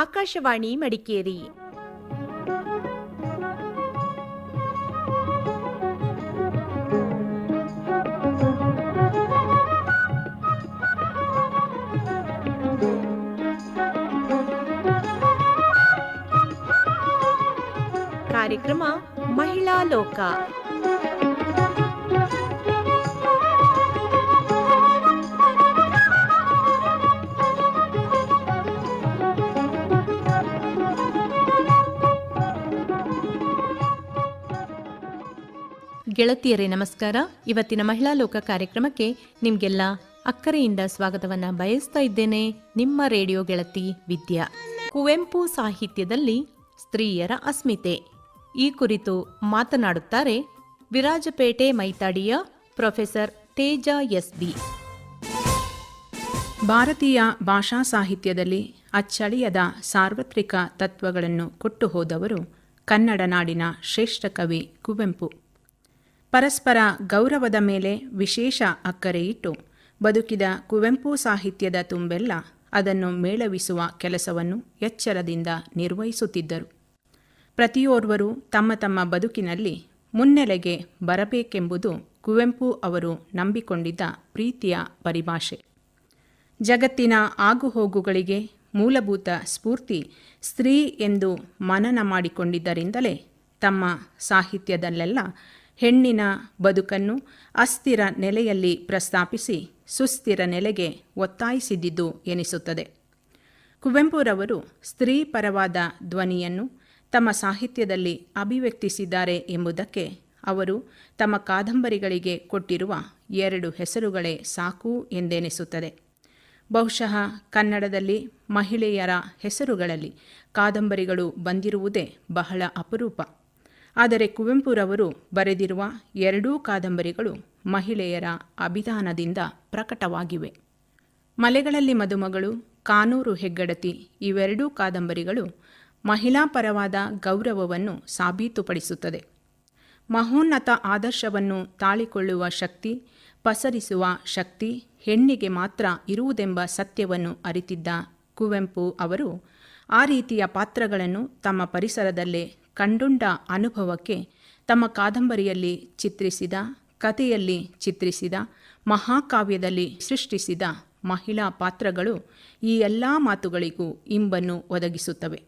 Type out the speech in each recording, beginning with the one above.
ಆಕಾಶವಾಣಿ ಮಡಿಕೇರಿ ಕಾರ್ಯಕ್ರಮ ಮಹಿಳಾ ಲೋಕ ಗೆಳತಿಯರೇ, ನಮಸ್ಕಾರ. ಇವತ್ತಿನ ಮಹಿಳಾ ಲೋಕ ಕಾರ್ಯಕ್ರಮಕ್ಕೆ ನಿಮ್ಗೆಲ್ಲ ಅಕ್ಕರೆಯಿಂದ ಸ್ವಾಗತವನ್ನ ಬಯಸ್ತಾ ಇದ್ದೇನೆ. ನಿಮ್ಮ ರೇಡಿಯೋ ಗೆಳತಿ ವಿದ್ಯಾ. ಕುವೆಂಪು ಸಾಹಿತ್ಯದಲ್ಲಿ ಸ್ತ್ರೀಯರ ಅಸ್ಮಿತೆ. ಈ ಕುರಿತು ಮಾತನಾಡುತ್ತಾರೆ ವಿರಾಜಪೇಟೆ ಮೈತಾಡಿಯ ಪ್ರೊಫೆಸರ್ ತೇಜ ಎಸ್ ಬಿ ಭಾರತೀಯ ಭಾಷಾ ಸಾಹಿತ್ಯದಲ್ಲಿ ಅಚ್ಚಳಿಯದ ಸಾರ್ವತ್ರಿಕ ತತ್ವಗಳನ್ನು ಕೊಟ್ಟು ಹೋದವರು ಕನ್ನಡ ನಾಡಿನ ಶ್ರೇಷ್ಠ ಕವಿ ಕುವೆಂಪು. ಪರಸ್ಪರ ಗೌರವದ ಮೇಲೆ ವಿಶೇಷ ಅಕ್ಕರೆಯಿಟ್ಟು ಬದುಕಿದ ಕುವೆಂಪು ಸಾಹಿತ್ಯದ ತುಂಬೆಲ್ಲ ಅದನ್ನು ಮೇಳವಿಸುವ ಕೆಲಸವನ್ನು ಎಚ್ಚರದಿಂದ ನಿರ್ವಹಿಸುತ್ತಿದ್ದರು. ಪ್ರತಿಯೋರ್ವರು ತಮ್ಮ ತಮ್ಮ ಬದುಕಿನಲ್ಲಿ ಮುನ್ನೆಲೆಗೆ ಬರಬೇಕೆಂಬುದು ಕುವೆಂಪು ಅವರು ನಂಬಿಕೊಂಡಿದ್ದ ಪ್ರೀತಿಯ ಪರಿಭಾಷೆ. ಜಗತ್ತಿನ ಆಗುಹೋಗುಗಳಿಗೆ ಮೂಲಭೂತ ಸ್ಫೂರ್ತಿ ಸ್ತ್ರೀ ಎಂದು ಮನನ ಮಾಡಿಕೊಂಡಿದ್ದರಿಂದಲೇ ತಮ್ಮ ಸಾಹಿತ್ಯದಲ್ಲೆಲ್ಲ ಹೆಣ್ಣಿನ ಬದುಕನ್ನು ಅಸ್ಥಿರ ನೆಲೆಯಲ್ಲಿ ಪ್ರಸ್ತಾಪಿಸಿ ಸುಸ್ಥಿರ ನೆಲೆಗೆ ಒತ್ತಾಯಿಸಿದ್ದಿದ್ದು ಎನಿಸುತ್ತದೆ. ಕುವೆಂಪುರವರು ಸ್ತ್ರೀ ಪರವಾದ ಧ್ವನಿಯನ್ನು ತಮ್ಮ ಸಾಹಿತ್ಯದಲ್ಲಿ ಅಭಿವ್ಯಕ್ತಿಸಿದ್ದಾರೆ ಎಂಬುದಕ್ಕೆ ಅವರು ತಮ್ಮ ಕಾದಂಬರಿಗಳಿಗೆ ಕೊಟ್ಟಿರುವ ಎರಡು ಹೆಸರುಗಳೇ ಸಾಕು ಎಂದೆನಿಸುತ್ತದೆ. ಬಹುಶಃ ಕನ್ನಡದಲ್ಲಿ ಮಹಿಳೆಯರ ಹೆಸರುಗಳಲ್ಲಿ ಕಾದಂಬರಿಗಳು ಬಂದಿರುವುದೇ ಬಹಳ ಅಪರೂಪ. ಆದರೆ ಕುವೆಂಪುರವರು ಬರೆದಿರುವ ಎರಡೂ ಕಾದಂಬರಿಗಳು ಮಹಿಳೆಯರ ಅಭಿಧಾನದಿಂದ ಪ್ರಕಟವಾಗಿವೆ. ಮಲೆಗಳಲ್ಲಿ ಮದುಮಗಳು, ಕಾನೂರು ಹೆಗ್ಗಡತಿ ಇವೆರಡೂ ಕಾದಂಬರಿಗಳು ಮಹಿಳಾ ಪರವಾದ ಗೌರವವನ್ನು ಸಾಬೀತುಪಡಿಸುತ್ತದೆ. ಮಹೋನ್ನತ ಆದರ್ಶವನ್ನು ತಾಳಿಕೊಳ್ಳುವ ಶಕ್ತಿ, ಪಸರಿಸುವ ಶಕ್ತಿ, ಹೆಣ್ಣಿಗೆ ಮಾತ್ರ ಇರುವುದೆಂಬ ಸತ್ಯವನ್ನು ಅರಿತಿದ್ದ ಕುವೆಂಪು ಅವರು ಆ ರೀತಿಯ ಪಾತ್ರಗಳನ್ನು ತಮ್ಮ ಪರಿಸರದಲ್ಲೇ ಕಂಡುಂಡ ಅನುಭವಕ್ಕೆ ತಮ್ಮ ಕಾದಂಬರಿಯಲ್ಲಿ ಚಿತ್ರಿಸಿದ, ಕಥೆಯಲ್ಲಿ ಚಿತ್ರಿಸಿದ, ಮಹಾಕಾವ್ಯದಲ್ಲಿ ಸೃಷ್ಟಿಸಿದ ಮಹಿಳಾ ಪಾತ್ರಗಳು ಈ ಎಲ್ಲ ಮಾತುಗಳಿಗೂ ಇಂಬನ್ನು ಒದಗಿಸುತ್ತವೆ.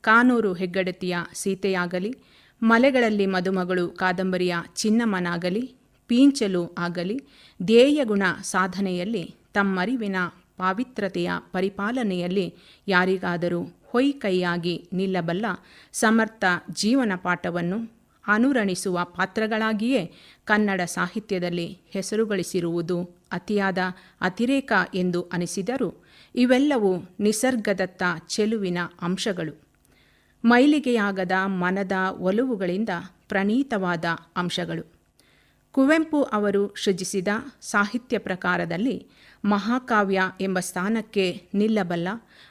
ಕಾನೂರು ಹೆಗ್ಗಡತಿಯ ಸೀತೆಯಾಗಲಿ, ಮಲೆಗಳಲ್ಲಿ ಮದುಮಗಳು ಕಾದಂಬರಿಯ ಚಿನ್ನಮ್ಮನಾಗಲಿ, ಪೀಂಚಲು ಆಗಲಿ, ಧ್ಯೇಯಗುಣ ಸಾಧನೆಯಲ್ಲಿ ತಮ್ಮರಿವಿನ ಪಾವಿತ್ರತೆಯ ಪರಿಪಾಲನೆಯಲ್ಲಿ ಯಾರಿಗಾದರೂ ಹೊಯ್ಕೈಯಾಗಿ ನಿಲ್ಲಬಲ್ಲ ಸಮರ್ಥ ಜೀವನ ಪಾಠವನ್ನು ಅನುರಣಿಸುವ ಪಾತ್ರಗಳಾಗಿಯೇ ಕನ್ನಡ ಸಾಹಿತ್ಯದಲ್ಲಿ ಹೆಸರುಗಳಿಸಿರುವುದು ಅತಿಯಾದ ಅತಿರೇಕ ಎಂದು ಅನಿಸಿದರು. ಇವೆಲ್ಲವೂ ನಿಸರ್ಗದತ್ತ ಚೆಲುವಿನ ಅಂಶಗಳು. ಮೈಲಿಗೆಯಾಗದ ಮನದ ಒಲವುಗಳಿಂದ ಪ್ರಣೀತವಾದ ಅಂಶಗಳು. ಕುವೆಂಪು ಅವರು ಸೃಜಿಸಿದ ಸಾಹಿತ್ಯ ಪ್ರಕಾರದಲ್ಲಿ ಮಹಾಕಾವ್ಯ ಎಂಬ ಸ್ಥಾನಕ್ಕೆ ನಿಲ್ಲಬಲ್ಲ,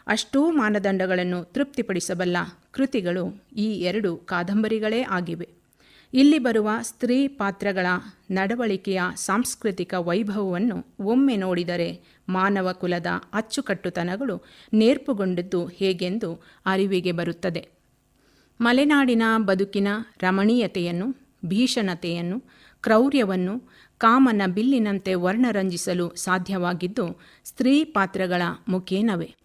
ಅಷ್ಟೂ ಮಾನದಂಡಗಳನ್ನು ತೃಪ್ತಿಪಡಿಸಬಲ್ಲ ಕೃತಿಗಳು ಈ ಎರಡು ಕಾದಂಬರಿಗಳೇ ಆಗಿವೆ. ಇಲ್ಲಿ ಬರುವ ಸ್ತ್ರೀ ಪಾತ್ರಗಳ ನಡವಳಿಕೆಯ ಸಾಂಸ್ಕೃತಿಕ ವೈಭವವನ್ನು ಒಮ್ಮೆ ನೋಡಿದರೆ ಮಾನವ ಕುಲದ ಅಚ್ಚುಕಟ್ಟುತನಗಳು ನೇರ್ಪುಗೊಂಡದ್ದು ಹೇಗೆಂದು ಅರಿವಿಗೆ ಬರುತ್ತದೆ. ಮಲೆನಾಡಿನ ಬದುಕಿನ ರಮಣೀಯತೆಯನ್ನು, ಭೀಷಣತೆಯನ್ನು, ಕ್ರೌರ್ಯವನ್ನು ಕಾಮನ ಬಿಲ್ಲಿನಂತೆ ವರ್ಣರಂಜಿಸಲು ಸಾಧ್ಯವಾಗಿದ್ದು, ಸ್ತ್ರೀ ಪಾತ್ರಗಳ ಮುಖೇನವೇ.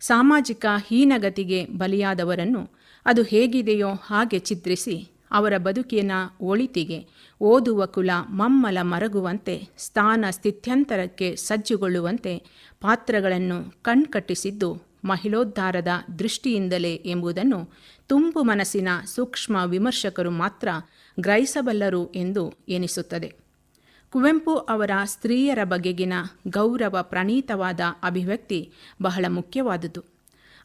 ಸಾಮಾಜಿಕ ಹೀನಗತಿಗೆ ಬಲಿಯಾದವರನ್ನು ಅದು ಹೇಗಿದೆಯೋ ಹಾಗೆ ಚಿತ್ರಿಸಿ, ಅವರ ಬದುಕಿನ ಒಳಿತಿಗೆ ಓದುವ ಕುಲ ಮಮ್ಮಲ ಮರಗುವಂತೆ, ಸ್ಥಾನ ಸ್ಥಿತ್ಯಂತರಕ್ಕೆ ಸಜ್ಜುಗೊಳ್ಳುವಂತೆ ಪಾತ್ರಗಳನ್ನು ಕಣ್ಕಟ್ಟಿಸಿದ್ದು ಮಹಿಳೋದ್ಧಾರದ ದೃಷ್ಟಿಯಿಂದಲೇ ಎಂಬುದನ್ನು ತುಂಬು ಮನಸ್ಸಿನ ಸೂಕ್ಷ್ಮ ವಿಮರ್ಶಕರು ಮಾತ್ರ ಗ್ರಹಿಸಬಲ್ಲರು ಎಂದು ಎನಿಸುತ್ತದೆ. ಕುವೆಂಪು ಅವರ ಸ್ತ್ರೀಯರ ಬಗೆಗಿನ ಗೌರವ ಪ್ರಣೀತವಾದ ಅಭಿವ್ಯಕ್ತಿ ಬಹಳ ಮುಖ್ಯವಾದುದು.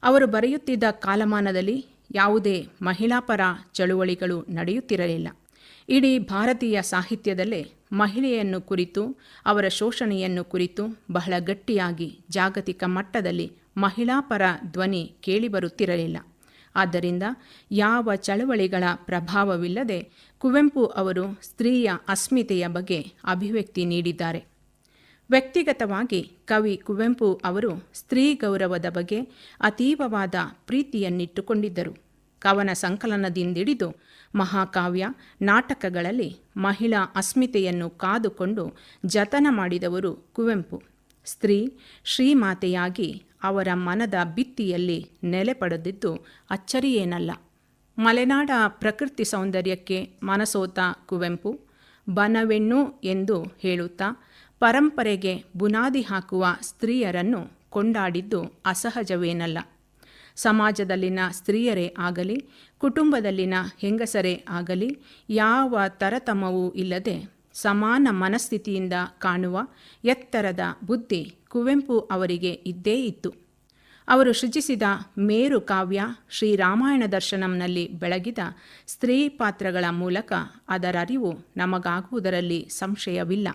ಅವರು ಬರೆಯುತ್ತಿದ್ದ ಕಾಲಮಾನದಲ್ಲಿ ಯಾವುದೇ ಮಹಿಳಾಪರ ಚಳುವಳಿಗಳು ನಡೆಯುತ್ತಿರಲಿಲ್ಲ. ಇಡೀ ಭಾರತೀಯ ಸಾಹಿತ್ಯದಲ್ಲೇ ಮಹಿಳೆಯನ್ನು ಕುರಿತು, ಅವರ ಶೋಷಣೆಯನ್ನು ಕುರಿತು ಬಹಳ ಗಟ್ಟಿಯಾಗಿ ಜಾಗತಿಕ ಮಟ್ಟದಲ್ಲಿ ಮಹಿಳಾಪರ ಧ್ವನಿ ಕೇಳಿಬರುತ್ತಿರಲಿಲ್ಲ. ಆದ್ದರಿಂದ ಯಾವ ಚಳವಳಿಗಳ ಪ್ರಭಾವವಿಲ್ಲದೆ ಕುವೆಂಪು ಅವರು ಸ್ತ್ರೀಯ ಅಸ್ಮಿತೆಯ ಬಗ್ಗೆ ಅಭಿವ್ಯಕ್ತಿ ನೀಡಿದ್ದಾರೆ. ವ್ಯಕ್ತಿಗತವಾಗಿ ಕವಿ ಕುವೆಂಪು ಅವರು ಸ್ತ್ರೀ ಗೌರವದ ಬಗ್ಗೆ ಅತೀವವಾದ ಪ್ರೀತಿಯನ್ನಿಟ್ಟುಕೊಂಡಿದ್ದರು. ಕವನ ಸಂಕಲನದಿಂದಿಡಿದು ಮಹಾಕಾವ್ಯ, ನಾಟಕಗಳಲ್ಲಿ ಮಹಿಳಾ ಅಸ್ಮಿತೆಯನ್ನು ಕಾದುಕೊಂಡು ಜತನ ಮಾಡಿದವರು ಕುವೆಂಪು. ಸ್ತ್ರೀ ಶ್ರೀಮಾತೆಯಾಗಿ ಅವರ ಮನದ ಬಿತ್ತಿಯಲ್ಲಿ ನೆಲೆ ಪಡೆದಿದ್ದು ಅಚ್ಚರಿಯೇನಲ್ಲ. ಮಲೆನಾಡ ಪ್ರಕೃತಿ ಸೌಂದರ್ಯಕ್ಕೆ ಮನಸೋತ ಕುವೆಂಪು, ಬನವೆಣ್ಣು ಎಂದು ಹೇಳುತ್ತಾ ಪರಂಪರೆಗೆ ಬುನಾದಿ ಹಾಕುವ ಸ್ತ್ರೀಯರನ್ನು ಕೊಂಡಾಡಿದ್ದು ಅಸಹಜವೇನಲ್ಲ. ಸಮಾಜದಲ್ಲಿನ ಸ್ತ್ರೀಯರೇ ಆಗಲಿ, ಕುಟುಂಬದಲ್ಲಿನ ಹೆಂಗಸರೇ ಆಗಲಿ, ಯಾವ ತರತಮವೂ ಇಲ್ಲದೆ ಸಮಾನ ಮನಸ್ಥಿತಿಯಿಂದ ಕಾಣುವ ಎತ್ತರದ ಬುದ್ಧಿ ಕುವೆಂಪು ಅವರಿಗೆ ಇದ್ದೇ ಇತ್ತು. ಅವರು ಸೃಜಿಸಿದ ಮೇರು ಕಾವ್ಯ ಶ್ರೀರಾಮಾಯಣ ದರ್ಶನಂನಲ್ಲಿ ಬೆಳಗಿದ ಸ್ತ್ರೀ ಪಾತ್ರಗಳ ಮೂಲಕ ಅದರ ಅರಿವು ನಮಗಾಗುವುದರಲ್ಲಿ ಸಂಶಯವಿಲ್ಲ.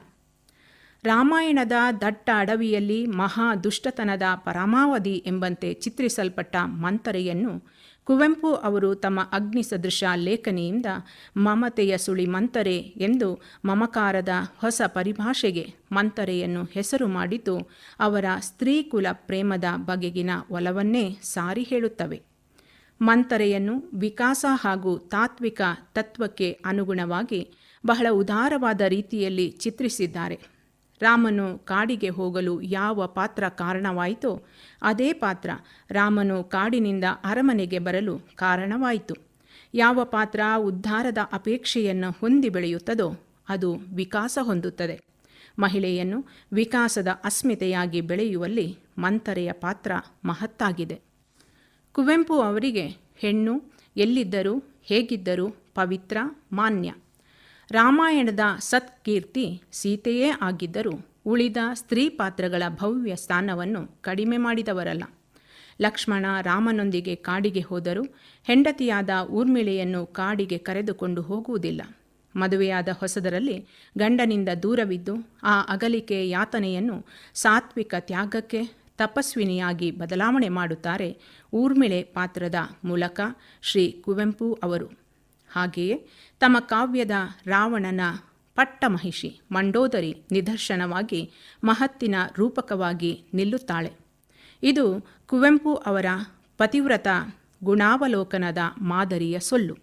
ರಾಮಾಯಣದ ದಟ್ಟ ಅಡವಿಯಲ್ಲಿ ಮಹಾ ದುಷ್ಟತನದ ಪರಮಾವಧಿ ಎಂಬಂತೆ ಚಿತ್ರಿಸಲ್ಪಟ್ಟ ಮಂತರೆಯನ್ನು ಕುವೆಂಪು ಅವರು ತಮ್ಮ ಅಗ್ನಿ ಸದೃಶ ಲೇಖನಿಯಿಂದ ಮಮತೆಯ ಸುಳಿ ಮಂತರೆ ಎಂದು ಮಮಕಾರದ ಹೊಸ ಪರಿಭಾಷೆಗೆ ಮಂತರೆಯನ್ನು ಹೆಸರು ಮಾಡಿದ್ದು, ಅವರ ಸ್ತ್ರೀಕುಲ ಪ್ರೇಮದ ಬಗೆಗಿನ ಒಲವನ್ನೇ ಸಾರಿ ಹೇಳುತ್ತವೆ. ಮಂತರೆಯನ್ನು ವಿಕಾಸ ಹಾಗೂ ತಾತ್ವಿಕ ತತ್ವಕ್ಕೆ ಅನುಗುಣವಾಗಿ ಬಹಳ ಉದಾರವಾದ ರೀತಿಯಲ್ಲಿ ಚಿತ್ರಿಸಿದ್ದಾರೆ. ರಾಮನು ಕಾಡಿಗೆ ಹೋಗಲು ಯಾವ ಪಾತ್ರ ಕಾರಣವಾಯಿತೋ ಅದೇ ಪಾತ್ರ ರಾಮನು ಕಾಡಿನಿಂದ ಅರಮನೆಗೆ ಬರಲು ಕಾರಣವಾಯಿತು. ಯಾವ ಪಾತ್ರ ಉದ್ಧಾರದ ಅಪೇಕ್ಷೆಯನ್ನು ಹೊಂದಿ ಬೆಳೆಯುತ್ತದೋ ಅದು ವಿಕಾಸ ಹೊಂದುತ್ತದೆ. ಮಹಿಳೆಯನ್ನು ವಿಕಾಸದ ಅಸ್ಮಿತೆಯಾಗಿ ಬೆಳೆಯುವಲ್ಲಿ ಮಂತರೆಯ ಪಾತ್ರ ಮಹತ್ತಾಗಿದೆ. ಕುವೆಂಪು ಅವರಿಗೆ ಹೆಣ್ಣು ಎಲ್ಲಿದ್ದರೂ ಹೇಗಿದ್ದರೂ ಪವಿತ್ರ ಮಾನ್ಯ. ರಾಮಾಯಣದ ಸತ್ಕೀರ್ತಿ ಸೀತೆಯೇ ಆಗಿದ್ದರೂ ಉಳಿದ ಸ್ತ್ರೀ ಪಾತ್ರಗಳ ಭವ್ಯ ಸ್ಥಾನವನ್ನು ಕಡಿಮೆ ಮಾಡಿದವರಲ್ಲ. ಲಕ್ಷ್ಮಣ ರಾಮನೊಂದಿಗೆ ಕಾಡಿಗೆ ಹೋದರೂ ಹೆಂಡತಿಯಾದ ಊರ್ಮಿಳೆಯನ್ನು ಕಾಡಿಗೆ ಕರೆದುಕೊಂಡು ಹೋಗುವುದಿಲ್ಲ. ಮದುವೆಯಾದ ಹೊಸದರಲ್ಲಿ ಗಂಡನಿಂದ ದೂರವಿದ್ದು ಆ ಅಗಲಿಕೆ ಯಾತನೆಯನ್ನು ಸಾತ್ವಿಕ ತ್ಯಾಗಕ್ಕೆ ತಪಸ್ವಿನಿಯಾಗಿ ಬದಲಾವಣೆ ಮಾಡುತ್ತಾರೆ ಊರ್ಮಿಳೆ ಪಾತ್ರದ ಮೂಲಕ ಶ್ರೀ ಕುವೆಂಪು ಅವರು. ಹಾಗೆಯೇ ತಮ್ಮ ಕಾವ್ಯದ ರಾವಣನ ಪಟ್ಟಮಹಿಷಿ ಮಂಡೋದರಿ ನಿದರ್ಶನವಾಗಿ ಮಹತ್ತಿನ ರೂಪಕವಾಗಿ ನಿಲ್ಲುತ್ತಾಳೆ. ಇದು ಕುವೆಂಪು ಅವರ ಪತಿವ್ರತ ಗುಣಾವಲೋಕನದ ಮಾದರಿಯ ಸೊಲ್ಲು.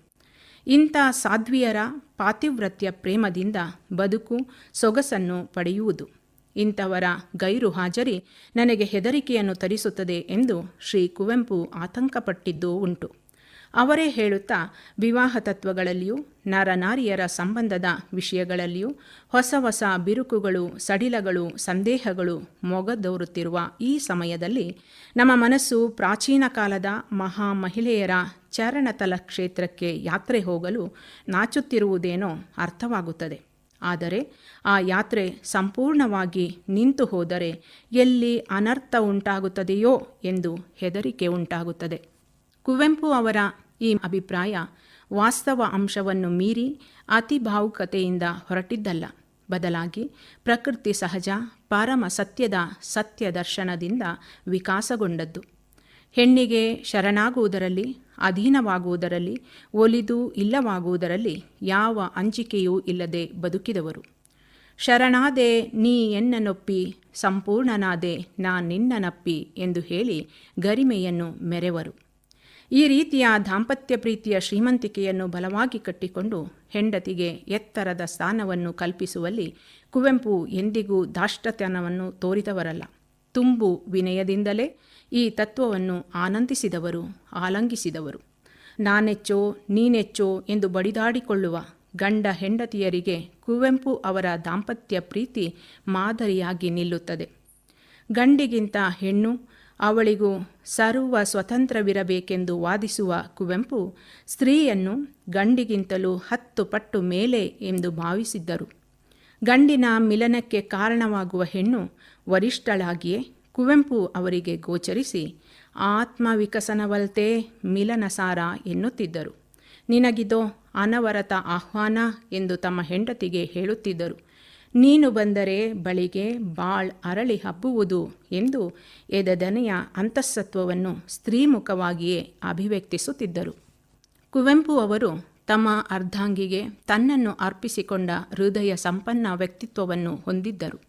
ಇಂಥ ಸಾಧ್ವಿಯರ ಪಾತಿವ್ರತ್ಯ ಪ್ರೇಮದಿಂದ ಬದುಕು ಸೊಗಸನ್ನು ಪಡೆಯುವುದು. ಇಂಥವರ ಗೈರು ಹಾಜರಿ ನನಗೆ ಹೆದರಿಕೆಯನ್ನು ತರಿಸುತ್ತದೆ ಎಂದು ಶ್ರೀ ಕುವೆಂಪು ಆತಂಕಪಟ್ಟಿದ್ದೂ ಉಂಟು. ಅವರೇ ಹೇಳುತ್ತಾ, ವಿವಾಹ ತತ್ವಗಳಲ್ಲಿಯೂ, ನರನಾರಿಯರ ಸಂಬಂಧದ ವಿಷಯಗಳಲ್ಲಿಯೂ, ಹೊಸ ಹೊಸ ಬಿರುಕುಗಳು, ಸಡಿಲಗಳು, ಸಂದೇಹಗಳು ಮೊಗದೋರುತ್ತಿರುವ ಈ ಸಮಯದಲ್ಲಿ ನಮ್ಮ ಮನಸ್ಸು ಪ್ರಾಚೀನ ಕಾಲದ ಮಹಾ ಮಹಿಳೆಯರ ಚರಣತಲ ಕ್ಷೇತ್ರಕ್ಕೆ ಯಾತ್ರೆ ಹೋಗಲು ನಾಚುತ್ತಿರುವುದೇನೋ ಅರ್ಥವಾಗುತ್ತದೆ. ಆದರೆ ಆ ಯಾತ್ರೆ ಸಂಪೂರ್ಣವಾಗಿ ನಿಂತು ಹೋದರೆ ಎಲ್ಲಿ ಅನರ್ಥ ಉಂಟಾಗುತ್ತದೆಯೋ ಎಂದು ಹೆದರಿಕೆ ಉಂಟಾಗುತ್ತದೆ. ಕುವೆಂಪು ಅವರ ಈ ಅಭಿಪ್ರಾಯ ವಾಸ್ತವ ಅಂಶವನ್ನು ಮೀರಿ ಅತಿ ಭಾವುಕತೆಯಿಂದ ಹೊರಟಿದ್ದಲ್ಲ. ಬದಲಾಗಿ ಪ್ರಕೃತಿ ಸಹಜ, ಪರಮ ಸತ್ಯದ ಸತ್ಯ ದರ್ಶನದಿಂದ ವಿಕಾಸಗೊಂಡದ್ದು. ಹೆಣ್ಣಿಗೆ ಶರಣಾಗುವುದರಲ್ಲಿ, ಅಧೀನವಾಗುವುದರಲ್ಲಿ, ಒಲಿದು ಇಲ್ಲವಾಗುವುದರಲ್ಲಿ ಯಾವ ಅಂಜಿಕೆಯೂ ಇಲ್ಲದೆ ಬದುಕಿದವರು. ಶರಣಾದೆ ನೀ ಎನ್ನನೊಪ್ಪಿ, ಸಂಪೂರ್ಣನಾದೆ ನಾ ನಿನ್ನನಪ್ಪಿ ಎಂದು ಹೇಳಿ ಗರಿಮೆಯನ್ನು ಮೆರೆವರು. ಈ ರೀತಿಯ ದಾಂಪತ್ಯ ಪ್ರೀತಿಯ ಶ್ರೀಮಂತಿಕೆಯನ್ನು ಬಲವಾಗಿ ಕಟ್ಟಿಕೊಂಡು ಹೆಂಡತಿಗೆ ಎತ್ತರದ ಸ್ಥಾನವನ್ನು ಕಲ್ಪಿಸುವಲ್ಲಿ ಕುವೆಂಪು ಎಂದಿಗೂ ದಾಷ್ಟತನವನ್ನು ತೋರಿದವರಲ್ಲ. ತುಂಬು ವಿನಯದಿಂದಲೇ ಈ ತತ್ವವನ್ನು ಆನಂದಿಸಿದವರು, ಆಲಂಗಿಸಿದವರು. ನಾನೆಚ್ಚೋ, ನೀನೆಚ್ಚೋ ಎಂದು ಬಡಿದಾಡಿಕೊಳ್ಳುವ ಗಂಡ ಹೆಂಡತಿಯರಿಗೆ ಕುವೆಂಪು ಅವರ ದಾಂಪತ್ಯ ಪ್ರೀತಿ ಮಾದರಿಯಾಗಿ ನಿಲ್ಲುತ್ತದೆ. ಗಂಡಿಗಿಂತ ಹೆಣ್ಣು ಅವಳಿಗೂ ಸರ್ವ ಸ್ವತಂತ್ರವಿರಬೇಕೆಂದು ವಾದಿಸುವ ಕುವೆಂಪು ಸ್ತ್ರೀಯನ್ನು ಗಂಡಿಗಿಂತಲೂ ಹತ್ತು ಪಟ್ಟು ಮೇಲೆ ಎಂದು ಭಾವಿಸಿದ್ದರು. ಗಂಡಿನ ಮಿಲನಕ್ಕೆ ಕಾರಣವಾಗುವ ಹೆಣ್ಣು ವರಿಷ್ಠಳಾಗಿಯೇ ಕುವೆಂಪು ಅವರಿಗೆ ಗೋಚರಿಸಿ, ಆತ್ಮವಿಕಸನವಲ್ತೆ ಮಿಲನಸಾರ ಎನ್ನುತ್ತಿದ್ದರು. ನಿನಗಿದೋ ಅನವರತ ಆಹ್ವಾನ ಎಂದು ತಮ್ಮ ಹೆಂಡತಿಗೆ ಹೇಳುತ್ತಿದ್ದರು. ನೀನು ಬಂದರೆ ಬಳಿಗೆ ಬಾಳ್ ಅರಳಿ ಹಬ್ಬುವುದು ಎಂದು ಎದದನೆಯ ಅಂತಃಸತ್ವವನ್ನು ಸ್ತ್ರೀಮುಖವಾಗಿಯೇ ಅಭಿವ್ಯಕ್ತಿಸುತ್ತಿದ್ದರು. ಕುವೆಂಪು ಅವರು ತಮ್ಮ ಅರ್ಧಾಂಗಿಗೆ ತನ್ನನ್ನು ಅರ್ಪಿಸಿಕೊಂಡ ಹೃದಯ ಸಂಪನ್ನ ವ್ಯಕ್ತಿತ್ವವನ್ನು ಹೊಂದಿದ್ದರು.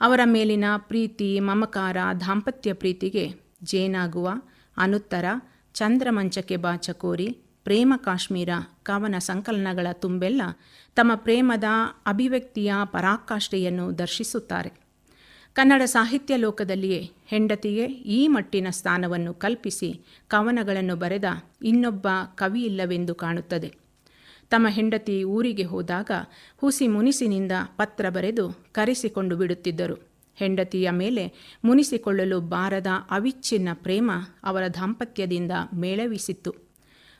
ಅವರ ಮೇಲಿನ ಪ್ರೀತಿ, ಮಮಕಾರ, ದಾಂಪತ್ಯ ಪ್ರೀತಿಗೆ ಜೇನಾಗುವ, ಅನುತ್ತರ, ಚಂದ್ರಮಂಚಕ್ಕೆ ಬಾಚಕೋರಿ ಪ್ರೇಮ ಕಾಶ್ಮೀರ, ಕವನ ಸಂಕಲನಗಳ ತುಂಬೆಲ್ಲ ತಮ್ಮ ಪ್ರೇಮದ ಅಭಿವ್ಯಕ್ತಿಯ ಪರಾಕಾಷ್ಠೆಯನ್ನು ದರ್ಶಿಸುತ್ತಾರೆ. ಕನ್ನಡ ಸಾಹಿತ್ಯ ಲೋಕದಲ್ಲಿಯೇ ಹೆಂಡತಿಗೆ ಈ ಮಟ್ಟಿನ ಸ್ಥಾನವನ್ನು ಕಲ್ಪಿಸಿ ಕವನಗಳನ್ನು ಬರೆದ ಇನ್ನೊಬ್ಬ ಕವಿ ಇಲ್ಲವೆಂದು ಕಾಣುತ್ತದೆ. ತಮ್ಮ ಹೆಂಡತಿ ಊರಿಗೆ ಹೋದಾಗ ಹುಸಿ ಮುನಿಸಿನಿಂದ ಪತ್ರ ಬರೆದು ಕರೆಸಿಕೊಂಡು ಬಿಡುತ್ತಿದ್ದರು. ಹೆಂಡತಿಯ ಮೇಲೆ ಮುನಿಸಿಕೊಳ್ಳಲು ಬಾರದ ಅವಿಚ್ಛಿನ್ನ ಪ್ರೇಮ ಅವರ ದಾಂಪತ್ಯದಿಂದ ಮೇಳವಿಸಿತ್ತು.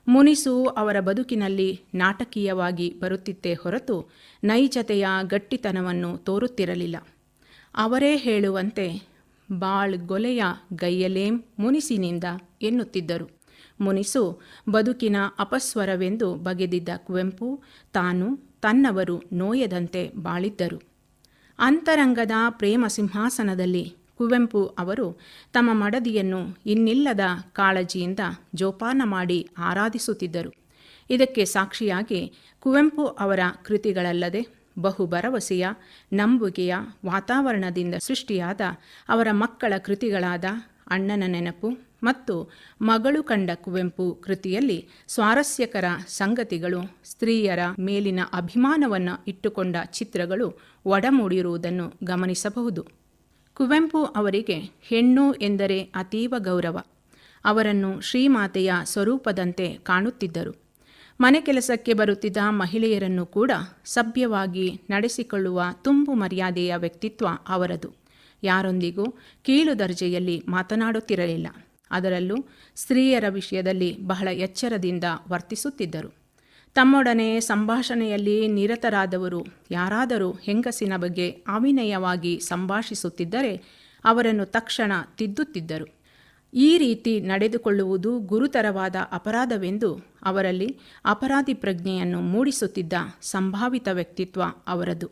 ಮುನಿಸು ಅವರ ಬದುಕಿನಲ್ಲಿ ನಾಟಕೀಯವಾಗಿ ಬರುತ್ತಿತ್ತೇ ಹೊರತು ನೈಜತೆಯ ಗಟ್ಟಿತನವನ್ನು ತೋರುತ್ತಿರಲಿಲ್ಲ. ಅವರೇ ಹೇಳುವಂತೆ ಬಾಳ್ ಗೊಲೆಯ ಗೈಯಲೇಂ ಮುನಿಸಿನಿಂದ ಎನ್ನುತ್ತಿದ್ದರು. ಮುನಿಸು ಬದುಕಿನ ಅಪಸ್ವರವೆಂದು ಬಗೆದಿದ್ದ ಕುವೆಂಪು ತಾನು ತನ್ನವರು ನೋಯದಂತೆ ಬಾಳಿದ್ದರು. ಅಂತರಂಗದ ಪ್ರೇಮ ಸಿಂಹಾಸನದಲ್ಲಿ ಕುವೆಂಪು ಅವರು ತಮ್ಮ ಮಡದಿಯನ್ನು ಇನ್ನಿಲ್ಲದ ಕಾಳಜಿಯಿಂದ ಜೋಪಾನ ಮಾಡಿ ಆರಾಧಿಸುತ್ತಿದ್ದರು. ಇದಕ್ಕೆ ಸಾಕ್ಷಿಯಾಗಿ ಕುವೆಂಪು ಅವರ ಕೃತಿಗಳಲ್ಲದೆ ಬಹು ಭರವಸೆಯ ನಂಬುಗೆಯ ವಾತಾವರಣದಿಂದ ಸೃಷ್ಟಿಯಾದ ಅವರ ಮಕ್ಕಳ ಕೃತಿಗಳಾದ ಅಣ್ಣನ ನೆನಪು ಮತ್ತು ಮಗಳು ಕಂಡ ಕುವೆಂಪು ಕೃತಿಯಲ್ಲಿ ಸ್ವಾರಸ್ಯಕರ ಸಂಗತಿಗಳು, ಸ್ತ್ರೀಯರ ಮೇಲಿನ ಅಭಿಮಾನವನ್ನು ಇಟ್ಟುಕೊಂಡ ಚಿತ್ರಗಳು ಒಡಮೂಡಿರುವುದನ್ನು ಗಮನಿಸಬಹುದು. ಕುವೆಂಪು ಅವರಿಗೆ ಹೆಣ್ಣು ಎಂದರೆ ಅತೀವ ಗೌರವ. ಅವರನ್ನು ಶ್ರೀಮಾತೆಯ ಸ್ವರೂಪದಂತೆ ಕಾಣುತ್ತಿದ್ದರು. ಮನೆ ಕೆಲಸಕ್ಕೆ ಬರುತ್ತಿದ್ದ ಮಹಿಳೆಯರನ್ನು ಕೂಡ ಸಭ್ಯವಾಗಿ ನಡೆಸಿಕೊಳ್ಳುವ ತುಂಬು ಮರ್ಯಾದೆಯ ವ್ಯಕ್ತಿತ್ವ ಅವರದು. ಯಾರೊಂದಿಗೂ ಕೀಳು ದರ್ಜೆಯಲ್ಲಿ ಮಾತನಾಡುತ್ತಿರಲಿಲ್ಲ. ಅದರಲ್ಲೂ ಸ್ತ್ರೀಯರ ವಿಷಯದಲ್ಲಿ ಬಹಳ ಎಚ್ಚರದಿಂದ ವರ್ತಿಸುತ್ತಿದ್ದರು. ತಮ್ಮೊಡನೆ ಸಂಭಾಷಣೆಯಲ್ಲಿ ನಿರತರಾದವರು ಯಾರಾದರೂ ಹೆಂಗಸಿನ ಬಗ್ಗೆ ಅವಿನಯವಾಗಿ ಸಂಭಾಷಿಸುತ್ತಿದ್ದರೆ ಅವರನ್ನು ತಕ್ಷಣ ತಿದ್ದುತ್ತಿದ್ದರು. ಈ ರೀತಿ ನಡೆದುಕೊಳ್ಳುವುದು ಗುರುತರವಾದ ಅಪರಾಧವೆಂದು ಅವರಲ್ಲಿ ಅಪರಾಧಿ ಪ್ರಜ್ಞೆಯನ್ನು ಮೂಡಿಸುತ್ತಿದ್ದ ಸಂಭಾವಿತ ವ್ಯಕ್ತಿತ್ವ ಅವರದು.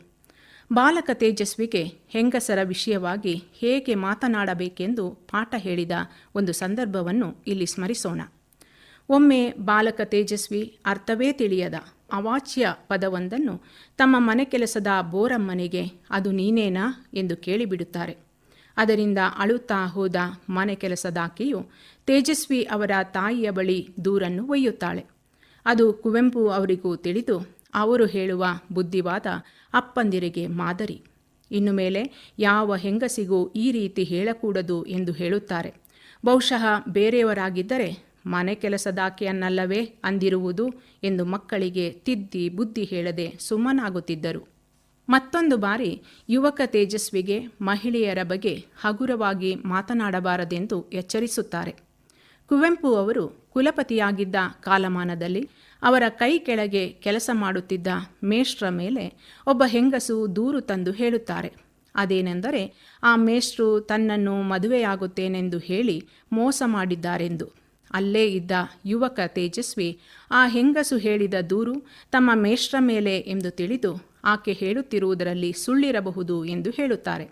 ಬಾಲಕ ತೇಜಸ್ವಿಗೆ ಹೆಂಗಸರ ವಿಷಯವಾಗಿ ಹೇಗೆ ಮಾತನಾಡಬೇಕೆಂದು ಪಾಠ ಹೇಳಿದ ಒಂದು ಸಂದರ್ಭವನ್ನು ಇಲ್ಲಿ ಸ್ಮರಿಸೋಣ. ಒಮ್ಮೆ ಬಾಲಕ ತೇಜಸ್ವಿ ಅರ್ಥವೇ ತಿಳಿಯದ. ಅವಾಚ್ಯ ಪದವೊಂದನ್ನು ತಮ್ಮ ಮನೆ ಕೆಲಸದ ಬೋರಮ್ಮನಿಗೆ ಅದು ನೀನೇನಾ ಎಂದು ಕೇಳಿಬಿಡುತ್ತಾರೆ. ಅದರಿಂದ ಅಳುತ್ತಾ ಹೋದ ಮನೆ ಕೆಲಸದಾಕೆಯು ತೇಜಸ್ವಿ ಅವರ ತಾಯಿಯ ಬಳಿ ದೂರನ್ನು ಒಯ್ಯುತ್ತಾಳೆ. ಅದು ಕುವೆಂಪು ಅವರಿಗೂ ತಿಳಿದು ಅವರು ಹೇಳುವ ಬುದ್ಧಿವಾದ ಅಪ್ಪಂದಿರಿಗೆ ಮಾದರಿ. ಇನ್ನು ಮೇಲೆ ಯಾವ ಹೆಂಗಸಿಗೂ ಈ ರೀತಿ ಹೇಳಕೂಡದು ಎಂದು ಹೇಳುತ್ತಾರೆ. ಬಹುಶಃ ಬೇರೆಯವರಾಗಿದ್ದರೆ ಮನೆ ಕೆಲಸದಾಕೆಯನ್ನಲ್ಲವೇ ಅಂದಿರುವುದು ಎಂದು ಮಕ್ಕಳಿಗೆ ತಿದ್ದಿ ಬುದ್ಧಿ ಹೇಳದೆ ಸುಮ್ಮನಾಗುತ್ತಿದ್ದರು. ಮತ್ತೊಂದು ಬಾರಿ ಯುವಕ ತೇಜಸ್ವಿಗೆ ಮಹಿಳೆಯರ ಬಗ್ಗೆ ಹಗುರವಾಗಿ ಮಾತನಾಡಬಾರದೆಂದು ಎಚ್ಚರಿಸುತ್ತಾರೆ. ಕುವೆಂಪು ಅವರು ಕುಲಪತಿಯಾಗಿದ್ದ ಕಾಲಮಾನದಲ್ಲಿ ಅವರ ಕೈ ಕೆಳಗೆ ಕೆಲಸ ಮಾಡುತ್ತಿದ್ದ ಮೇಷ್ಟ್ರ ಮೇಲೆ ಒಬ್ಬ ಹೆಂಗಸು ದೂರು ತಂದು ಹೇಳುತ್ತಾರೆ. ಅದೇನೆಂದರೆ, ಆ ಮೇಷ್ಟ್ರು ತನ್ನನ್ನು ಮದುವೆಯಾಗುತ್ತೇನೆಂದು ಹೇಳಿ ಮೋಸ ಮಾಡಿದ್ದಾರೆಂದು. ಅಲ್ಲೇ ಇದ್ದ ಯುವಕ ತೇಜಸ್ವಿ, ಆ ಹೆಂಗಸು ಹೇಳಿದ ದೂರು ತಮ್ಮ ಮೇಷ್ಟ್ರ ಮೇಲೆ ಎಂದು ತಿಳಿದು ಆಕೆ ಹೇಳುತ್ತಿರುವುದರಲ್ಲಿ ಸುಳ್ಳಿರಬಹುದು ಎಂದು ಹೇಳುತ್ತಾರೆ.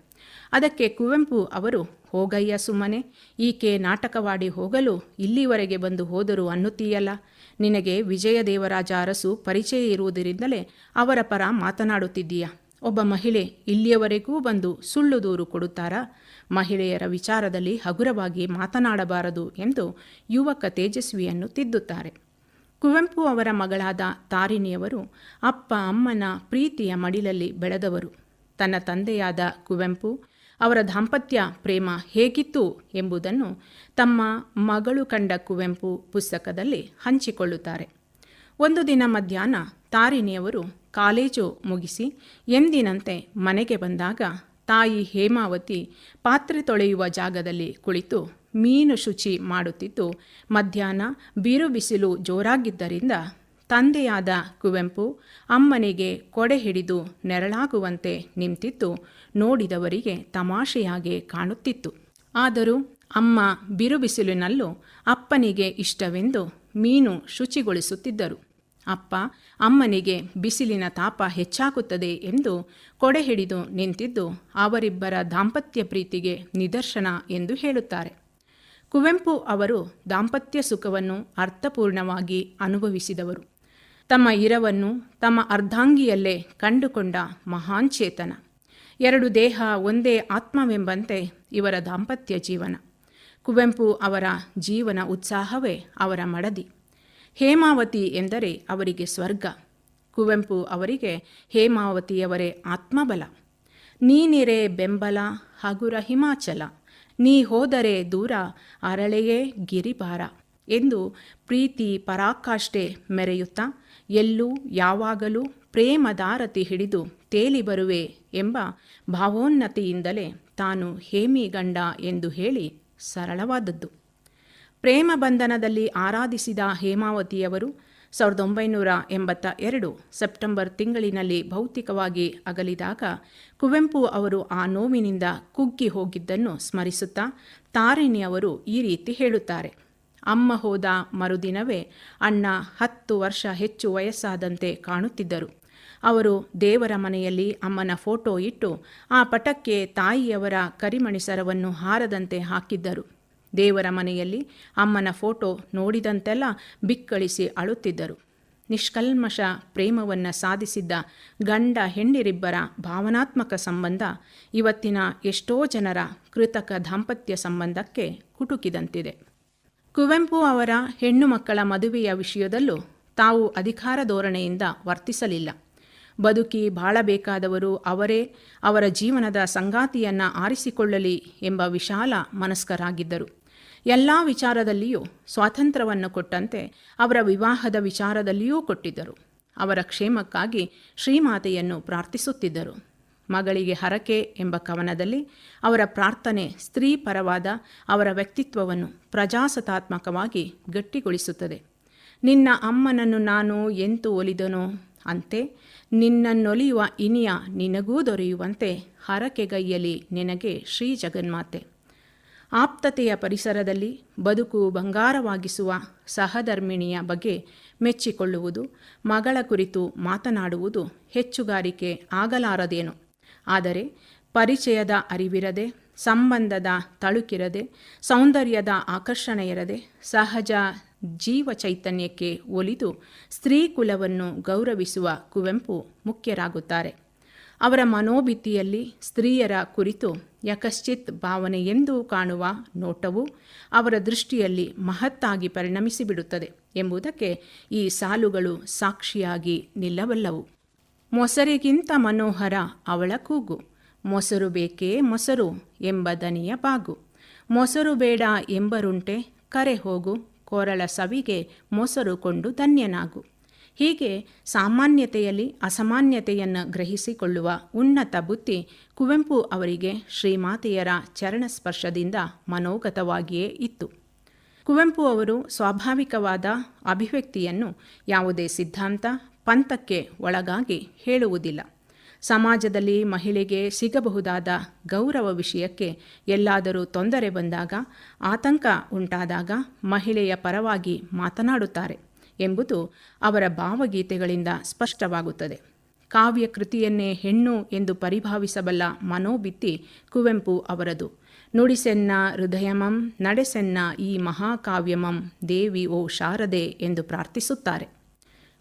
ಅದಕ್ಕೆ ಕುವೆಂಪು ಅವರು, ಹೋಗಯ್ಯ ಸುಮ್ಮನೆ, ಈಕೆ ನಾಟಕವಾಡಿ ಹೋಗಲು ಇಲ್ಲಿವರೆಗೆ ಬಂದು ಹೋದರು ಅನ್ನುತ್ತೀಯಲ್ಲ. ನಿನಗೆ ವಿಜಯದೇವರಾಜ ಅರಸು ಪರಿಚಯ ಇರುವುದರಿಂದಲೇ ಅವರ ಪರ ಮಾತನಾಡುತ್ತಿದ್ದೀಯ. ಒಬ್ಬ ಮಹಿಳೆ ಇಲ್ಲಿಯವರೆಗೂ ಬಂದು ಸುಳ್ಳು ದೂರು ಕೊಡುತ್ತಾರಾ? ಮಹಿಳೆಯರ ವಿಚಾರದಲ್ಲಿ ಹಗುರವಾಗಿ ಮಾತನಾಡಬಾರದು ಎಂದು ಯುವಕ ತೇಜಸ್ವಿಯನ್ನು ತಿದ್ದುತ್ತಾರೆ. ಕುವೆಂಪು ಅವರ ಮಗಳಾದ ತಾರಿಣಿಯವರು ಅಪ್ಪ ಅಮ್ಮನ ಪ್ರೀತಿಯ ಮಡಿಲಲ್ಲಿ ಬೆಳೆದವರು. ತನ್ನ ತಂದೆಯಾದ ಕುವೆಂಪು ಅವರ ದಾಂಪತ್ಯ ಪ್ರೇಮ ಹೇಗಿತ್ತು ಎಂಬುದನ್ನು ತಮ್ಮ ಮಗಳು ಕಂಡ ಕುವೆಂಪು ಪುಸ್ತಕದಲ್ಲಿ ಹಂಚಿಕೊಳ್ಳುತ್ತಾರೆ. ಒಂದು ದಿನ ಮಧ್ಯಾಹ್ನ ತಾರಿಣಿಯವರು ಕಾಲೇಜು ಮುಗಿಸಿ ಎಂದಿನಂತೆ ಮನೆಗೆ ಬಂದಾಗ ತಾಯಿ ಹೇಮಾವತಿ ಪಾತ್ರೆ ತೊಳೆಯುವ ಜಾಗದಲ್ಲಿ ಕುಳಿತು ಮೀನು ಶುಚಿ ಮಾಡುತ್ತಿದ್ದು, ಮಧ್ಯಾಹ್ನ ಬಿರು ಬಿಸಿಲು ಜೋರಾಗಿದ್ದರಿಂದ ತಂದೆಯಾದ ಕುವೆಂಪು ಅಮ್ಮನಿಗೆ ಕೊಡೆ ಹಿಡಿದು ನೆರಳಾಗುವಂತೆ ನಿಂತಿದ್ದು ನೋಡಿದವರಿಗೆ ತಮಾಷೆಯಾಗೆ ಕಾಣುತ್ತಿತ್ತು. ಆದರೂ ಅಮ್ಮ ಬಿರುಬಿಸಿಲಿನಲ್ಲೂ ಅಪ್ಪನಿಗೆ ಇಷ್ಟವೆಂದು ಮೀನು ಶುಚಿಗೊಳಿಸುತ್ತಿದ್ದರು. ಅಪ್ಪ, ಅಮ್ಮನಿಗೆ ಬಿಸಿಲಿನ ತಾಪ ಹೆಚ್ಚಾಗುತ್ತದೆ ಎಂದು ಕೊಡೆ ಹಿಡಿದು ನಿಂತಿದ್ದು ಅವರಿಬ್ಬರ ದಾಂಪತ್ಯ ಪ್ರೀತಿಗೆ ನಿದರ್ಶನ ಎಂದು ಹೇಳುತ್ತಾರೆ. ಕುವೆಂಪು ಅವರು ದಾಂಪತ್ಯ ಸುಖವನ್ನು ಅರ್ಥಪೂರ್ಣವಾಗಿ ಅನುಭವಿಸಿದವರು. ತಮ್ಮ ಇರವನ್ನು ತಮ್ಮ ಅರ್ಧಾಂಗಿಯಲ್ಲೇ ಕಂಡುಕೊಂಡ ಮಹಾನ್ ಚೇತನ. ಎರಡು ದೇಹ ಒಂದೇ ಆತ್ಮವೆಂಬಂತೆ ಇವರ ದಾಂಪತ್ಯ ಜೀವನ. ಕುವೆಂಪು ಅವರ ಜೀವನ ಉತ್ಸಾಹವೇ ಅವರ ಮಡದಿ. ಹೇಮಾವತಿ ಎಂದರೆ ಅವರಿಗೆ ಸ್ವರ್ಗ. ಕುವೆಂಪು ಅವರಿಗೆ ಹೇಮಾವತಿಯವರೇ ಆತ್ಮಬಲ. ನೀನಿರೆ ಬೆಂಬಲ ಹಗುರ ಹಿಮಾಚಲ. ನೀ ಹೋದರೆ ದೂರ ಅರಳೆಯೇ ಗಿರಿಭಾರ ಎಂದು ಪ್ರೀತಿ ಪರಾಕಾಷ್ಠೆ ಮೆರೆಯುತ್ತಾ, ಎಲ್ಲೂ ಯಾವಾಗಲೂ ಪ್ರೇಮದಾರತಿ ಹಿಡಿದು ತೇಲಿ ಬರುವೆ ಎಂಬ ಭಾವೋನ್ನತಿಯಿಂದಲೇ ತಾನು ಹೇಮಿ ಗಂಡ ಎಂದು ಹೇಳಿ ಸರಳವಾದದ್ದು. ಪ್ರೇಮ ಬಂಧನದಲ್ಲಿ ಆರಾಧಿಸಿದ ಹೇಮಾವತಿಯವರು ಸಾವಿರದ ಒಂಬೈನೂರ ಎಂಬತ್ತ ಎರಡು ಸೆಪ್ಟೆಂಬರ್ ತಿಂಗಳಿನಲ್ಲಿ ಭೌತಿಕವಾಗಿ ಅಗಲಿದಾಗ ಕುವೆಂಪು ಅವರು ಆ ನೋವಿನಿಂದ ಕುಗ್ಗಿ ಹೋಗಿದ್ದನ್ನು ಸ್ಮರಿಸುತ್ತಾ ತಾರಿಣಿ ಅವರು ಈ ರೀತಿ ಹೇಳುತ್ತಾರೆ. ಅಮ್ಮ ಹೋದ ಮರುದಿನವೇ ಅಣ್ಣ ಹತ್ತು ವರ್ಷ ಹೆಚ್ಚು ವಯಸ್ಸಾದಂತೆ ಕಾಣುತ್ತಿದ್ದರು. ಅವರು ದೇವರ ಮನೆಯಲ್ಲಿ ಅಮ್ಮನ ಫೋಟೋ ಇಟ್ಟು ಆ ಪಟಕ್ಕೆ ತಾಯಿಯವರ ಕರಿಮಣಿ ಸರವನ್ನು ಹಾರದಂತೆ ಹಾಕಿದ್ದರು. ದೇವರ ಮನೆಯಲ್ಲಿ ಅಮ್ಮನ ಫೋಟೋ ನೋಡಿದಂತೆಲ್ಲ ಬಿಕ್ಕಳಿಸಿ ಅಳುತ್ತಿದ್ದರು. ನಿಷ್ಕಲ್ಮಶ ಪ್ರೇಮವನ್ನು ಸಾಧಿಸಿದ್ದ ಗಂಡ ಹೆಣ್ಣಿರಿಬ್ಬರ ಭಾವನಾತ್ಮಕ ಸಂಬಂಧ ಇವತ್ತಿನ ಎಷ್ಟೋ ಜನರ ಕೃತಕ ದಾಂಪತ್ಯ ಸಂಬಂಧಕ್ಕೆ ಕುಟುಕಿದಂತಿದೆ. ಕುವೆಂಪು ಅವರ ಹೆಣ್ಣು ಮಕ್ಕಳ ಮದುವೆಯ ವಿಷಯದಲ್ಲೂ ತಾವು ಅಧಿಕಾರ ಧೋರಣೆಯಿಂದ ವರ್ತಿಸಲಿಲ್ಲ. ಬದುಕಿ ಬಾಳಬೇಕಾದವರು ಅವರೇ ಅವರ ಜೀವನದ ಸಂಗಾತಿಯನ್ನು ಆರಿಸಿಕೊಳ್ಳಲಿ ಎಂಬ ವಿಶಾಲ ಮನಸ್ಕರಾಗಿದ್ದರು. ಎಲ್ಲ ವಿಚಾರದಲ್ಲಿಯೂ ಸ್ವಾತಂತ್ರ್ಯವನ್ನು ಕೊಟ್ಟಂತೆ ಅವರ ವಿವಾಹದ ವಿಚಾರದಲ್ಲಿಯೂ ಕೊಟ್ಟಿದ್ದರು. ಅವರ ಕ್ಷೇಮಕ್ಕಾಗಿ ಶ್ರೀಮಾತೆಯನ್ನು ಪ್ರಾರ್ಥಿಸುತ್ತಿದ್ದರು. ಮಗಳಿಗೆ ಹರಕೆ ಎಂಬ ಕವನದಲ್ಲಿ ಅವರ ಪ್ರಾರ್ಥನೆ ಸ್ತ್ರೀ ಪರವಾದ ಅವರ ವ್ಯಕ್ತಿತ್ವವನ್ನು ಪ್ರಜಾಸತಾತ್ಮಕವಾಗಿ ಗಟ್ಟಿಗೊಳಿಸುತ್ತದೆ. ನಿನ್ನ ಅಮ್ಮನನ್ನು ನಾನು ಎಂತು ಒಲಿದನೋ ಅಂತೆ, ನಿನ್ನನ್ನೊಲಿಯುವ ಇನಿಯ ನಿನಗೂ ದೊರೆಯುವಂತೆ ಹರಕೆಗೈಯಲಿ ನಿನಗೆ ಶ್ರೀ ಜಗನ್ಮಾತೆ. ಆಪ್ತತೆಯ ಪರಿಸರದಲ್ಲಿ ಬದುಕು ಬಂಗಾರವಾಗಿಸುವ ಸಹಧರ್ಮಿಣಿಯ ಬಗ್ಗೆ ಮೆಚ್ಚಿಕೊಳ್ಳುವುದು, ಮಗಳ ಕುರಿತು ಮಾತನಾಡುವುದು ಹೆಚ್ಚುಗಾರಿಕೆ ಆಗಲಾರದೇನು. ಆದರೆ ಪರಿಚಯದ ಅರಿವಿರದೆ, ಸಂಬಂಧದ ತಳುಕಿರದೆ, ಸೌಂದರ್ಯದ ಆಕರ್ಷಣೆ ಇರದೆ, ಸಹಜ ಜೀವ ಚೈತನ್ಯಕ್ಕೆ ಒಲಿದು ಸ್ತ್ರೀ ಕುಲವನ್ನು ಗೌರವಿಸುವ ಕುವೆಂಪು ಮುಖ್ಯರಾಗುತ್ತಾರೆ. ಅವರ ಮನೋಭಿತ್ತಿಯಲ್ಲಿ ಸ್ತ್ರೀಯರ ಕುರಿತು ಯಕಶ್ಚಿತ್ ಭಾವನೆಯೆಂದು ಕಾಣುವ ನೋಟವು ಅವರ ದೃಷ್ಟಿಯಲ್ಲಿ ಮಹತ್ತಾಗಿ ಪರಿಣಮಿಸಿಬಿಡುತ್ತದೆ ಎಂಬುದಕ್ಕೆ ಈ ಸಾಲುಗಳು ಸಾಕ್ಷಿಯಾಗಿ ನಿಲ್ಲಬಲ್ಲವು. ಮೊಸರಿಗಿಂತ ಮನೋಹರ ಅವಳ ಕೂಗು. ಮೊಸರು ಬೇಕೇ ಮೊಸರು ಎಂಬ ದನಿಯ ಬಾಗು. ಮೊಸರು ಬೇಡ ಎಂಬರುಂಟೆ ಕರೆ ಹೋಗು. ಕೊರಳ ಸವಿಗೆ ಮೊಸರು ಕೊಂಡು ಧನ್ಯನಾಗು. ಹೀಗೆ ಸಾಮಾನ್ಯತೆಯಲ್ಲಿ ಅಸಾಮಾನ್ಯತೆಯನ್ನು ಗ್ರಹಿಸಿಕೊಳ್ಳುವ ಉನ್ನತ ಬುದ್ಧಿ ಕುವೆಂಪು ಅವರಿಗೆ ಶ್ರೀಮಾತೆಯರ ಚರಣ ಸ್ಪರ್ಶದಿಂದ ಮನೋಗತವಾಗಿಯೇ ಇತ್ತು. ಕುವೆಂಪು ಅವರು ಸ್ವಾಭಾವಿಕವಾದ ಅಭಿವ್ಯಕ್ತಿಯನ್ನು ಯಾವುದೇ ಸಿದ್ಧಾಂತ, ಪಂಥಕ್ಕೆ ಒಳಗಾಗಿ ಹೇಳುವುದಿಲ್ಲ. ಸಮಾಜದಲ್ಲಿ ಮಹಿಳೆಗೆ ಸಿಗಬಹುದಾದ ಗೌರವ ವಿಷಯಕ್ಕೆ ಎಲ್ಲಾದರೂ ತೊಂದರೆ ಬಂದಾಗ, ಆತಂಕ ಉಂಟಾದಾಗ ಮಹಿಳೆಯ ಪರವಾಗಿ ಮಾತನಾಡುತ್ತಾರೆ. ಎಂಬುದು ಅವರ ಭಾವಗೀತೆಗಳಿಂದ ಸ್ಪಷ್ಟವಾಗುತ್ತದೆ. ಕಾವ್ಯ ಕೃತಿಯನ್ನೇ ಹೆಣ್ಣು ಎಂದು ಪರಿಭಾವಿಸಬಲ್ಲ ಮನೋಬಿತ್ತಿ ಕುವೆಂಪು ಅವರದು. ನುಡಿಸೆನ್ನ ಹೃದಯಮಂ, ನಡೆಸೆನ್ನ ಈ ಮಹಾಕಾವ್ಯಮಂ, ದೇವಿ ಓ ಶಾರದೆ ಎಂದು ಪ್ರಾರ್ಥಿಸುತ್ತಾರೆ.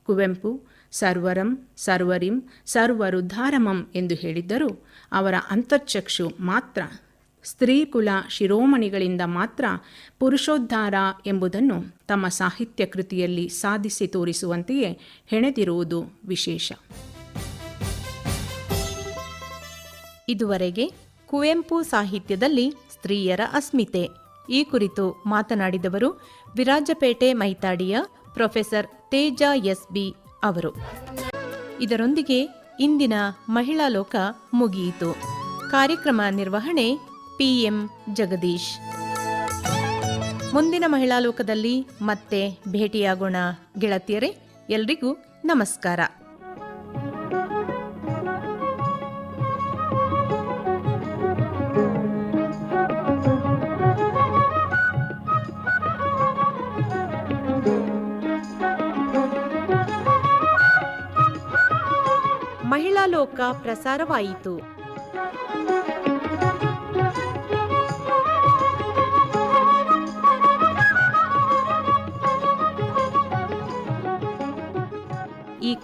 ಕುವೆಂಪು, ಸರ್ವರಂ, ಸರ್ವರಿಂ, ಸರ್ವರುದ್ಧಾರಮಂ ಎಂದು ಹೇಳಿದ್ದರೂ ಅವರ ಅಂತರ್ಚಕ್ಷು ಮಾತ್ರ ಸ್ತ್ರೀಕುಲ ಶಿರೋಮಣಿಗಳಿಂದ ಮಾತ್ರ ಪುರುಷೋದ್ಧಾರ ಎಂಬುದನ್ನು ತಮ್ಮ ಸಾಹಿತ್ಯ ಕೃತಿಯಲ್ಲಿ ಸಾಧಿಸಿ ತೋರಿಸುವಂತೆಯೇ ಹೆಣೆದಿರುವುದು ವಿಶೇಷ. ಇದುವರೆಗೆ ಕುವೆಂಪು ಸಾಹಿತ್ಯದಲ್ಲಿ ಸ್ತ್ರೀಯರ ಅಸ್ಮಿತೆ. ಈ ಕುರಿತು ಮಾತನಾಡಿದವರು ವಿರಾಜಪೇಟೆ ಮೈತಾಡಿಯ ಪ್ರೊಫೆಸರ್ ತೇಜ ಎಸ್ ಬಿ ಅವರು. ಇದರೊಂದಿಗೆ ಇಂದಿನ ಮಹಿಳಾ ಲೋಕ ಮುಗಿಯಿತು. ಕಾರ್ಯಕ್ರಮ ನಿರ್ವಹಣೆ ಪಿಎಂ ಜಗದೀಶ್. ಮುಂದಿನ ಮಹಿಳಾ ಲೋಕದಲ್ಲಿ ಮತ್ತೆ ಭೇಟಿಯಾಗೋಣ ಗೆಳತಿಯರೇ ಎಲ್ರಿಗೂ ನಮಸ್ಕಾರ. ಮಹಿಳಾ ಲೋಕ ಪ್ರಸಾರವಾಯಿತು.